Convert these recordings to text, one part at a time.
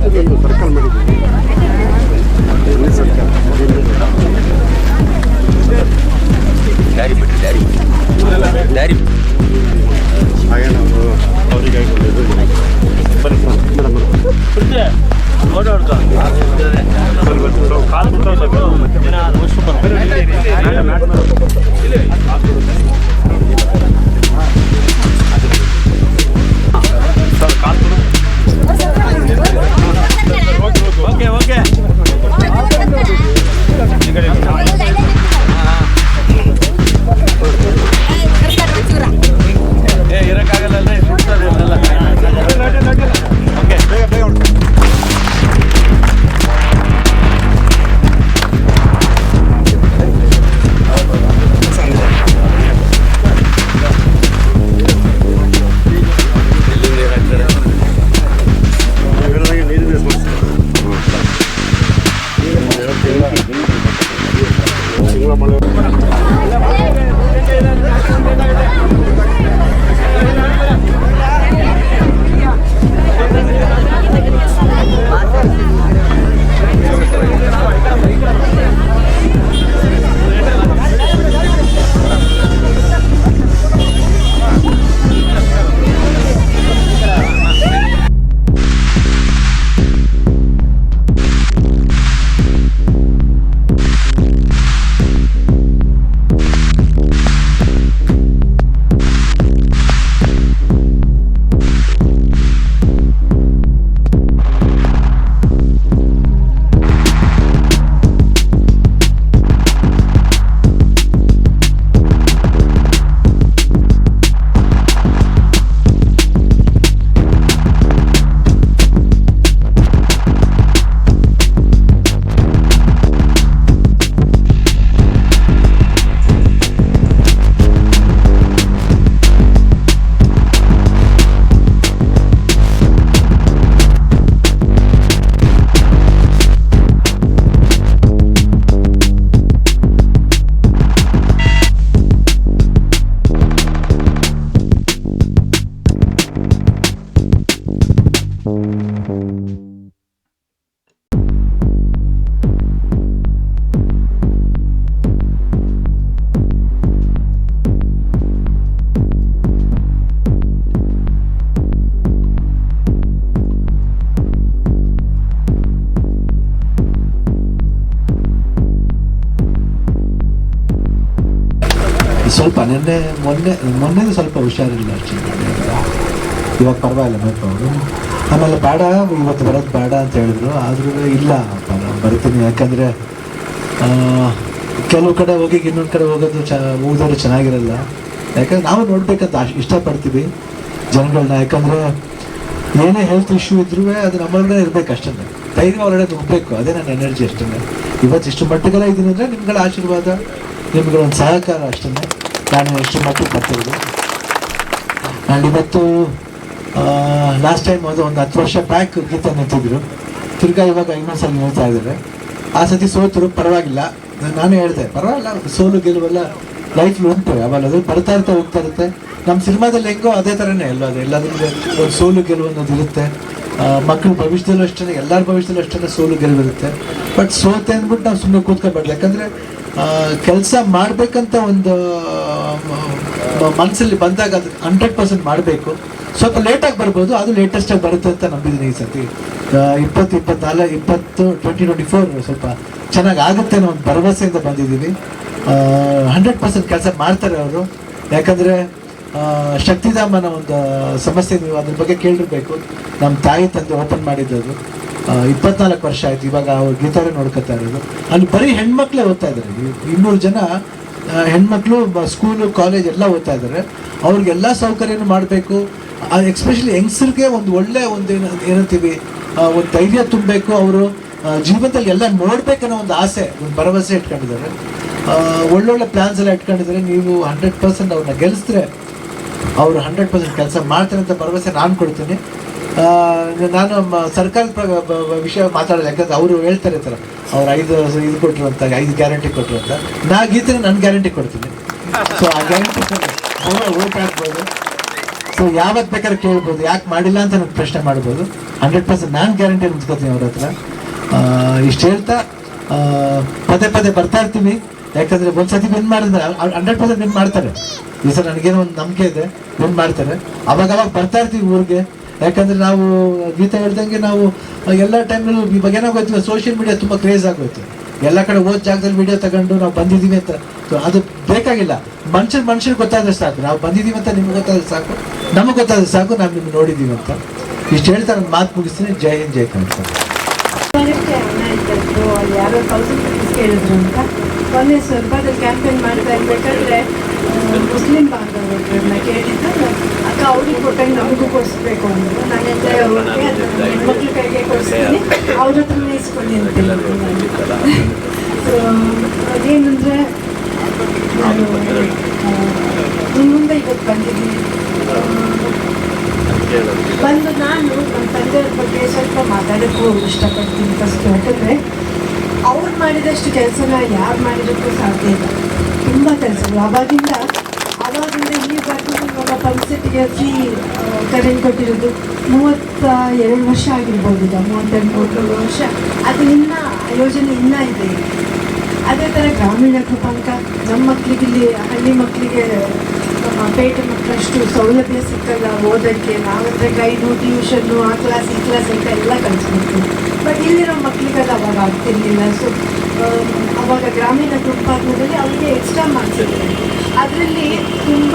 ಮಾಡಿದ್ರು ಸರ್ಕಲ್ ಮಾಡಿದ್ದೀನಿ ಎಣ್ಣೆ ಸರ್ಕಲ್ ಡ್ಯಾರಿ ಬಿಟ್ಟು ಡ್ಯಾರಿ ಡ್ಯಾರಿ ಹಾಗೆ ನಾವು ಅವರಿಗೆ ಕಾಲು ஓகே ஓகே. ಸ್ವಲ್ಪ ನಿನ್ನೆ, ಮೊನ್ನೆ ಮೊನ್ನೆ ಸ್ವಲ್ಪ ಹುಷಾರಿಲ್ಲ ಇವಾಗ ಪರವಾಗಿಲ್ಲ ಮೇಪ್ ಅವರು ಆಮೇಲೆ ಬೇಡ, ಇವತ್ತು ಬರೋದು ಬೇಡ ಅಂತ ಹೇಳಿದ್ರು. ಆದರೂ ಇಲ್ಲ ಬರ್ತೀನಿ. ಯಾಕಂದರೆ ಕೆಲವು ಕಡೆ ಹೋಗಿ, ಇನ್ನೊಂದು ಕಡೆ ಹೋಗೋದು ಚ ಹೋಗೋದು ಚೆನ್ನಾಗಿರಲ್ಲ. ಯಾಕಂದ್ರೆ ನಾವು ನೋಡ್ಬೇಕಂತ ಇಷ್ಟಪಡ್ತೀವಿ ಜನಗಳನ್ನ ಯಾಕಂದರೆ ಏನೇ ಹೆಲ್ತ್ ಇಶ್ಯೂ ಇದ್ರೂ ಅದು ನಮ್ಮಲ್ಲೇ ಇರಬೇಕು ಅಷ್ಟೇ. ಧೈರ್ಯ ಒಳಗಡೆ ಹೋಗ್ಬೇಕು ಅದೇ ನನ್ನ ಎನರ್ಜಿ ಅಷ್ಟೇ. ಇವತ್ತು ಇಷ್ಟು ಮಟ್ಟಿಗೆಲ್ಲ ಇದ್ದೀನಿ ಅಂದರೆ ನಿಮ್ಗಳ ಆಶೀರ್ವಾದ, ನಿಮ್ಗಳ ಒಂದು ಸಹಕಾರ ಅಷ್ಟೇ. ನಾನು ಎಷ್ಟು ಮಟ್ಟಿಗೆ ಬರ್ತಿರೋದು ನಾನು ಇವತ್ತು ಲಾಸ್ಟ್ ಟೈಮ್ ಅದು ಒಂದು ಹತ್ತು ವರ್ಷ ಬ್ಯಾಕ್ ಗೀತ ನಿಂತಿದ್ರು. ತಿರ್ಗಾ ಇವಾಗ ಇನ್ನೊಂದು ಸಲ ನೋಡ್ತಾ ಇದ್ದಾರೆ. ಆ ಸತಿ ಸೋತರು, ಪರವಾಗಿಲ್ಲ. ನಾನು ಹೇಳಿದೆ, ಪರವಾಗಿಲ್ಲ, ಸೋಲು ಗೆಲುವೆಲ್ಲ ಲೈಫ್ಲಿ ಉಂಟು ಯಾವಾಗ ಅದು ಬರ್ತಾ ಇರ್ತಾ ಹೋಗ್ತಾ ಇರುತ್ತೆ. ನಮ್ಮ ಸಿನಿಮಾದಲ್ಲಿ ಹೆಂಗೋ ಅದೇ ಥರನೇ ಎಲ್ಲ ಅದು ಎಲ್ಲದರಿಂದ ಒಂದು ಸೋಲು ಗೆಲುವು ಅನ್ನೋದು ಇರುತ್ತೆ. ಮಕ್ಕಳು ಭವಿಷ್ಯದಲ್ಲೂ ಅಷ್ಟೇ ಎಲ್ಲರ ಭವಿಷ್ಯದಲ್ಲೂ ಅಷ್ಟೇ ಸೋಲು ಗೆಲುವು ಇರುತ್ತೆ. ಬಟ್ ಸೋತೆ ಅಂದ್ಬಿಟ್ಟು ನಾವು ಸುಮ್ಮನೆ ಕೂತ್ಕೊಬಾರ್ದು ಯಾಕಂದರೆ ಕೆಲಸ ಮಾಡಬೇಕಂತ ಒಂದು ಮನಸ್ಸಲ್ಲಿ ಬಂದಾಗ ಅದು ಹಂಡ್ರೆಡ್ ಪರ್ಸೆಂಟ್ ಮಾಡಬೇಕು. ಸ್ವಲ್ಪ ಲೇಟಾಗಿ ಬರ್ಬೋದು, ಅದು ಲೇಟೆಸ್ಟಾಗಿ ಬರುತ್ತೆ ಅಂತ ನಂಬಿದ್ದೀನಿ ಈ ಸರ್ತಿ. ಇಪ್ಪತ್ತು, ಇಪ್ಪತ್ನಾಲ್ಕು, ಇಪ್ಪತ್ತು ಟ್ವೆಂಟಿ ಟ್ವೆಂಟಿ ಫೋರ್ ಸ್ವಲ್ಪ ಚೆನ್ನಾಗಿ ಆಗುತ್ತೆ ಅನ್ನೋ ಒಂದು ಭರವಸೆಯಿಂದ ಬಂದಿದ್ದೀವಿ ಹಂಡ್ರೆಡ್ ಪರ್ಸೆಂಟ್ ಕೆಲಸ ಮಾಡ್ತಾರೆ ಅವರು. ಯಾಕಂದರೆ ಶಕ್ತಿಧಾಮನ ಒಂದು ಸಮಸ್ಯೆ ನೀವು ಅದ್ರ ಬಗ್ಗೆ ಕೇಳಿರ್ಬೇಕು. ನಮ್ಮ ತಾಯಿ ತಂದೆ ಓಪನ್ ಮಾಡಿದ್ದದು. ಇಪ್ಪತ್ನಾಲ್ಕು ವರ್ಷ ಆಯಿತು, ಇವಾಗ ಅವ್ರು ಗೀತಾರೆ ನೋಡ್ಕೊತಾ ಇರೋದು. ಅಲ್ಲಿ ಬರೀ ಹೆಣ್ಮಕ್ಳೇ ಓದ್ತಾ ಇದ್ದಾರೆ. ಇನ್ನೂರು ಜನ ಹೆಣ್ಮಕ್ಳು ಸ್ಕೂಲು ಕಾಲೇಜ್ ಎಲ್ಲ ಓದ್ತಾ ಇದ್ದಾರೆ ಅವ್ರಿಗೆಲ್ಲ ಸೌಕರ್ಯನೂ ಮಾಡಬೇಕು. ಎಕ್ಸ್ಪೆಷಲಿ ಯಂಗ್ಸ್ರಿಗೆ ಒಂದು ಒಳ್ಳೆಯ ಒಂದು ಏನು, ಏನಂತೀವಿ ಒಂದು ಧೈರ್ಯ ತುಂಬಬೇಕು ಅವರು. ಜೀವನದಲ್ಲಿ ಎಲ್ಲ ನೋಡಬೇಕನ್ನೋ ಒಂದು ಆಸೆ, ಒಂದು ಭರವಸೆ ಇಟ್ಕೊಂಡಿದ್ದಾರೆ. ಒಳ್ಳೊಳ್ಳೆ ಪ್ಲಾನ್ಸ್ ಎಲ್ಲ ಇಟ್ಕೊಂಡಿದ್ದಾರೆ. ನೀವು ಹಂಡ್ರೆಡ್ ಪರ್ಸೆಂಟ್ ಅವ್ರನ್ನ ಗೆಲ್ಲಿಸಿದ್ರೆ ಅವರು ಹಂಡ್ರೆಡ್ ಪರ್ಸೆಂಟ್ ಕೆಲಸ ಮಾಡ್ತಾರೆ ಅಂತ ಭರವಸೆ ನಾನು ಕೊಡ್ತೀನಿ. ನಾನು ಸರ್ಕಲ್ ವಿಷಯ ಮಾತಾಡೋದು ಯಾಕಂದ್ರೆ ಅವರು ಹೇಳ್ತಾರೆ ಥರ. ಅವ್ರು ಐದು ಇದು ಕೊಟ್ಟರು ಅಂತ, ಐದು ಗ್ಯಾರಂಟಿ ಕೊಟ್ಟರು ಅಂತ. ನಾ ಗೀತೆ ನನ್ನ ಗ್ಯಾರಂಟಿ ಕೊಡ್ತೀನಿ. ಸೊ ಆ ಗ್ಯಾರಂಟಿ ಓಟ್ ಹಾಕ್ಬೋದು. ಸೊ ಯಾವತ್ತು ಬೇಕಾದ್ರೆ ಕೇಳ್ಬೋದು. ಯಾಕೆ ಮಾಡಿಲ್ಲ ಅಂತ ನನಗೆ ಪ್ರಶ್ನೆ ಮಾಡ್ಬೋದು. ಹಂಡ್ರೆಡ್ ಪರ್ಸೆಂಟ್ ನಾನು ಗ್ಯಾರಂಟಿ ನಿಂತ್ಕೋತೀನಿ ಅವ್ರ ಹತ್ರ. ಇಷ್ಟು ಹೇಳ್ತಾ ಪದೇ ಪದೇ ಬರ್ತಾ ಇರ್ತೀವಿ ಯಾಕಂದ್ರೆ ಒಂದ್ಸತಿ ವಿನ್ ಮಾಡಿದ್ರೆ ಹಂಡ್ರೆಡ್ ಪರ್ಸೆಂಟ್ ವಿನ್ ಮಾಡ್ತಾರೆ. ಈ ಸರ್ ನನಗೇನೋ ಒಂದು ನಂಬಿಕೆ ಇದೆ. ವಿನ್ ಮಾಡ್ತಾರೆ. ಅವಾಗ ಅವಾಗ ಬರ್ತಾ ಇರ್ತೀವಿ ಊರಿಗೆ. ಯಾಕಂದ್ರೆ ನಾವು ಗೀತೆ ಹೇಳ್ದಂಗೆ ನಾವು ಎಲ್ಲ ಟೈಮಲ್ಲೂ ಇವಾಗ ಏನಾಗೋಯ್ತು ಸೋಷಿಯಲ್ ಮೀಡಿಯಾ ತುಂಬ ಕ್ರೇಜ್ ಆಗೋಯ್ತು. ಎಲ್ಲ ಕಡೆ ಓದ್ ಜಾಗದಲ್ಲಿ ವಿಡಿಯೋ ತಗೊಂಡು ನಾವು ಬಂದಿದ್ದೀವಿ ಅಂತ ಅದು ಬೇಕಾಗಿಲ್ಲ. ಮನುಷ್ಯನ ಮನುಷ್ಯರಿಗೆ ಗೊತ್ತಾದ್ರೆ ಸಾಕು. ನಾವು ಬಂದಿದ್ದೀವಿ ಅಂತ ನಿಮ್ಗೆ ಗೊತ್ತಾದ್ರೆ ಸಾಕು. ನಮಗೆ ಗೊತ್ತಾದ್ರೆ ಸಾಕು, ನಾವು ನಿಮ್ಗೆ ನೋಡಿದ್ದೀವಿ ಅಂತ. ಇಷ್ಟು ಹೇಳ್ತಾರೆ ಮಾತು ಮುಗಿಸ್ತೀನಿ. ಜೈ ಹಿಂದ್, ಜೈ ಕನ್ನಡ ಯಾರೋ ಅಂತ ಮೊನ್ನೆ ಸ್ವಲ್ಪದಲ್ಲಿ ಕ್ಯಾಂಪೇನ್ ಮಾಡ್ತಾ ಇರ್ಬೇಕಾದ್ರೆ ಮುಸ್ಲಿಂ ಬಾಂಧವ್ರನ್ನ ಕೇಳಿದ್ದು ಅಕ್ಕ, ಅವ್ರಿಗೆ ಕೊಟ್ಟಂಗೆ ನಮಗೂ ಕೊಡಿಸ್ಬೇಕು ಅಂದರು ನಾನು ಹೇಳಿದೆ, ಅವ್ರಿಗೆ ಅದನ್ನ ಹೆಣ್ಮಕ್ಳ ಕೈಗೆ ಕೊಡಿಸ್ತೀನಿ. ಅವ್ರ ಹತ್ರನೇ ಇಸ್ಕೊಂಡು ಸೊ ಅದೇನಂದರೆ, ನಾನು ಮುಂದೆ ಇವತ್ತು ಬಂದಿದ್ದೀನಿ. ಬಂದು ನಾನು ನಮ್ಮ ತಂದೆಯವ್ರ ಬಗ್ಗೆ ಸ್ವಲ್ಪ ಮಾತಾಡೋಕ್ಕೂ ಇಷ್ಟಪಡ್ತೀನಿ ಫಸ್ಟ್ ಯಾಕಂದರೆ, ಅವ್ರು ಮಾಡಿದಷ್ಟು ಕೆಲಸನ ಯಾರು ಮಾಡಿದಕ್ಕೂ ಸಾಧ್ಯ ಇಲ್ಲ. ತುಂಬ ಕೆಲಸಗಳು ಅವಾಗಿಂದ ಅವಾಗಿಂದ ಇಲ್ಲಿವರೆಗೂ ಇವಾಗ ಪಂಪ್ಸೆಟ್ಗೆ ಫ್ರೀ ಕರೆಂಟ್ ಕೊಟ್ಟಿರೋದು ಮೂವತ್ತ ಎರಡು ವರ್ಷ ಆಗಿರ್ಬೋದು ಈಗ ಮೂವತ್ತೆರಡು ಮೂವತ್ತೇಳು ವರ್ಷ. ಅದು ಇನ್ನೂ, ಯೋಜನೆ ಇನ್ನೂ ಇದೆ. ಅದೇ ಥರ ಗ್ರಾಮೀಣ ಕೃಪಾಂಕ ನಮ್ಮ ಮಕ್ಕಳಿಗೆ ಇಲ್ಲಿ, ಹಳ್ಳಿ ಮಕ್ಕಳಿಗೆ ನಮ್ಮ ಮಕ್ಕಳು ಮಕ್ಕಳಷ್ಟು ಸೌಲಭ್ಯ ಸಿಕ್ಕಲ್ಲ, ಓದೋಕ್ಕೆ ನಾವಂದರೆ ಗೈಡು ಟ್ಯೂಷನ್ನು ಆ ಕ್ಲಾಸ್ ಈ ಕ್ಲಾಸ್ ಅಂತ ಎಲ್ಲ ಕಲಿಸ್ಬೇಕು ಬಟ್ ಇಲ್ಲಿರೋ ಮಕ್ಕಳಿಗೆಲ್ಲ ಅವಾಗ ಆಗ್ತಿರ್ಲಿಲ್ಲ. ಸೊ ಅವಾಗ ಗ್ರಾಮೀಣ ಕೃಪಾಂಕದಲ್ಲಿ ಅವರಿಗೆ ಎಕ್ಸ್ಟ್ರಾ ಮಾರ್ಕ್ಸ್ ಅದರಲ್ಲಿ ತುಂಬ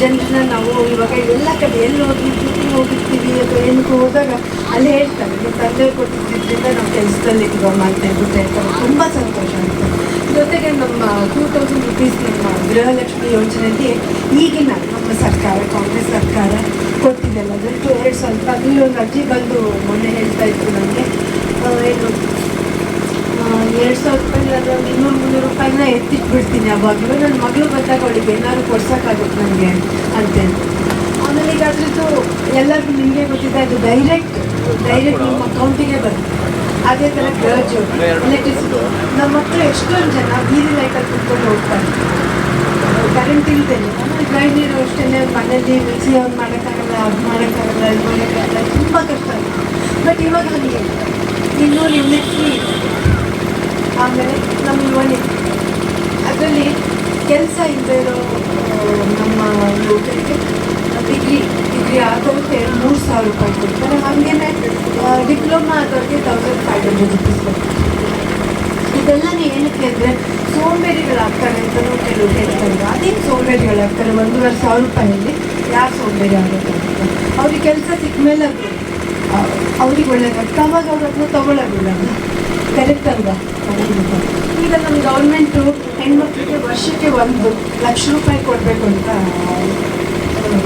ಜನರನ್ನ ನಾವು ಇವಾಗ ಎಲ್ಲ ಕಡೆ ಎಲ್ಲಿ ಹೋಗಿ ಹೋಗಿರ್ತೀವಿ ಅಥವಾ ಏನಕ್ಕೆ ಹೋದಾಗ ಅಲ್ಲಿ ಹೇಳ್ತಾರೆ. ನಿಮ್ಮ ತಂದೆ ಕೊಟ್ಟಿದ್ದರಿಂದ ನಾವು ಕೆಲಸದಲ್ಲಿ ಇದ್ದೀವ ಮಾಡ್ತಾ ಇದ್ಬಿಟ್ಟು ಅಂತ ತುಂಬ ಸಂತೋಷ ಆಗುತ್ತೆ. ಜೊತೆಗೆ ನಮ್ಮ ಟೂ ತೌಸಂಡ್ ರುಪೀಸ್ ನಮ್ಮ ಗೃಹಲಕ್ಷ್ಮಿ ಯೋಜನೆಯಲ್ಲಿ ಈಗಿನ ನಮ್ಮ ಸರ್ಕಾರ, ಕಾಂಗ್ರೆಸ್ ಸರ್ಕಾರ ಕೊಟ್ಟಿದ್ದೆಲ್ಲ ಅದಂತೂ ಎರಡು ಸ್ವಲ್ಪ ಅಲ್ಲಿ ಒಂದು ಅಜ್ಜಿ ಬಂದು ಮೊನ್ನೆ ಹೇಳ್ತಾ ಇತ್ತು ನನಗೆ. ಏನು ಎರಡು ಸಾವಿರ ರೂಪಾಯಿ ಅದು ಇನ್ನೂರು ಮುನ್ನೂರು ರೂಪಾಯಿನ ಎತ್ತಿಟ್ಬಿಡ್ತೀನಿ ಅವಾಗಲೂ ನನ್ನ ಮಗಳು ಬಂದಾಗ ಅವಳಿಗೆ ಏನಾದ್ರು ಕೊಡ್ಸೋಕ್ಕಾಗುತ್ತೆ ನನಗೆ ಅಂತೇಳಿ. ಆಮೇಲೆ ಈಗ ಅದ್ರದ್ದು ಎಲ್ಲರಿಗೂ ನಿಮಗೆ ಗೊತ್ತಿದೆ, ಅದು ಡೈರೆಕ್ಟ್ ಡೈರೆಕ್ಟ್ ನಿಮ್ಮ ಅಕೌಂಟಿಗೆ ಬರುತ್ತೆ. ಅದೇ ಥರ ಗರ್ಜು ಎಲೆಕ್ಟ್ರಿಸಿಟಿ ನಮ್ಮ ಹತ್ರ ಎಷ್ಟೊಂದು ಜನ ಬೀದಿ ಲೈಟಲ್ಲಿ ಕುತ್ಕೊಂಡು ಹೋಗ್ತಾರೆ ಕರೆಂಟ್ ಇಲ್ದೇನೆ ಗ್ರೈಂಡ್ ನೀರು ಅಷ್ಟೇ ಮನೇಲಿ ಮಿಕ್ಸಿ ಅವ್ರು ಮಾಡೋಕ್ಕಾಗಲ್ಲ ಅದು ಮಾಡೋಕ್ಕಾಗಲ್ಲ ಇದು ಮಾಡೋಕ್ಕಾಗಲ್ಲ ತುಂಬ ಕಷ್ಟ ಬಟ್ ಇವಾಗ ನನಗೆ ಇನ್ನೂ ನಿಮ್ಮ ಫ್ರೀ ಆಮೇಲೆ ನಮ್ಮ ಇವನೇ ಅದರಲ್ಲಿ ಕೆಲಸ ಇಲ್ಲದೆ ಇರೋ ನಮ್ಮ ಯುವಕರಿಗೆ ಡಿಗ್ರಿ ಡಿಗ್ರಿ ಮೂರು ಸಾವಿರ ರೂಪಾಯಿ ಕೊಡ್ತಾರೆ. ಹಾಗೇನೆ ಡಿಪ್ಲೊಮಾ ಆದವ್ರಿಗೆ ತೌಸಂಡ್ ಫೈವ್ ಹಂಡ್ರೆಡ್ ರುಪೀಸ್ ಕೊಡ್ತಾರೆ. ಇದೆಲ್ಲ ಏನಕ್ಕೆ ಅಂದರೆ ಸೋಂಬೇರಿಗಳಾಗ್ತಾರೆ ಅಂತಲೂ ಕೆಲವರು ಹೇಳ್ತಾರೆ ಅದೇನು ಸೋಂಬೇರಿಗಳಾಗ್ತಾರೆ ಒಂದೂವರೆ ಸಾವಿರ ರೂಪಾಯಲ್ಲಿ ಯಾರು ಸೋಂಬೇರಿ ಆಗೋಕ್ಕಾಗುತ್ತೆ ಅವ್ರಿಗೆ ಕೆಲಸ ಸಿಕ್ಕ ಮೇಲೆ ಅದು ಅವ್ರಿಗೆ ಒಳ್ಳೇದಾಗ್ತದೆ ಅವಾಗ ಅವ್ರು ಅದನ್ನ ತೊಗೊಳ್ಳೋದಿಲ್ಲ ಕರೆಕ್ಟ್ ಅಲ್ವಾ? ಈಗ ನಮ್ಮ ಗೌರ್ಮೆಂಟು ಹೆಣ್ಮಕ್ಳಿಗೆ ವರ್ಷಕ್ಕೆ ಒಂದು ಲಕ್ಷ ರೂಪಾಯಿ ಕೊಡಬೇಕು ಅಂತ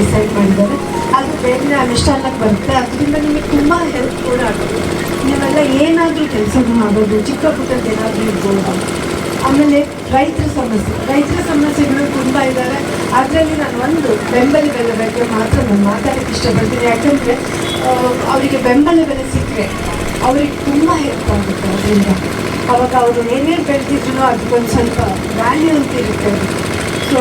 ಡಿಸೈಡ್ ಮಾಡಿದ್ದಾರೆ. ಅದು ಬೇಗನೆ ಅನುಷ್ಠಾನಕ್ಕೆ ಬರುತ್ತೆ. ಅದರಿಂದ ನಿಮಗೆ ತುಂಬ ಹೆಲ್ಪ್ ಕೂಡ ಆಗುತ್ತೆ. ನೀವೆಲ್ಲ ಏನಾದರೂ ಕೆಲಸ ಮಾಡೋದು, ಚಿಕ್ಕ ಪುಟ್ಟದ್ದು ಏನಾದರೂ ಇರ್ಬೋದು. ಆಮೇಲೆ ರೈತರ ಸಮಸ್ಯೆ. ರೈತರ ಸಮಸ್ಯೆಗಳು ತುಂಬ ಇದ್ದಾವೆ ಅದರಲ್ಲಿ ನಾನು ಒಂದು ಬೆಂಬಲ ಬೆಲೆ ಬಗ್ಗೆ ಮಾತ್ರ ನಾನು ಮಾತಾಡೋಕ್ಕೆ ಇಷ್ಟಪಡ್ತೀನಿ. ಯಾಕಂದರೆ ಅವರಿಗೆ ಬೆಂಬಲ ಬೆಲೆ ಸಿಕ್ಕರೆ ಅವ್ರಿಗೆ ತುಂಬ ಹೆಲ್ಪ್ ಆಗುತ್ತೆ ಅದರಿಂದ. ಅವಾಗ ಅವರು ಏನೇನು ಬೆಳೆದಿದ್ರು ಅದಕ್ಕೊಂದು ಸ್ವಲ್ಪ ವ್ಯಾಲ್ಯೂ ಅಂತ ಇರುತ್ತೆ. ಸೊ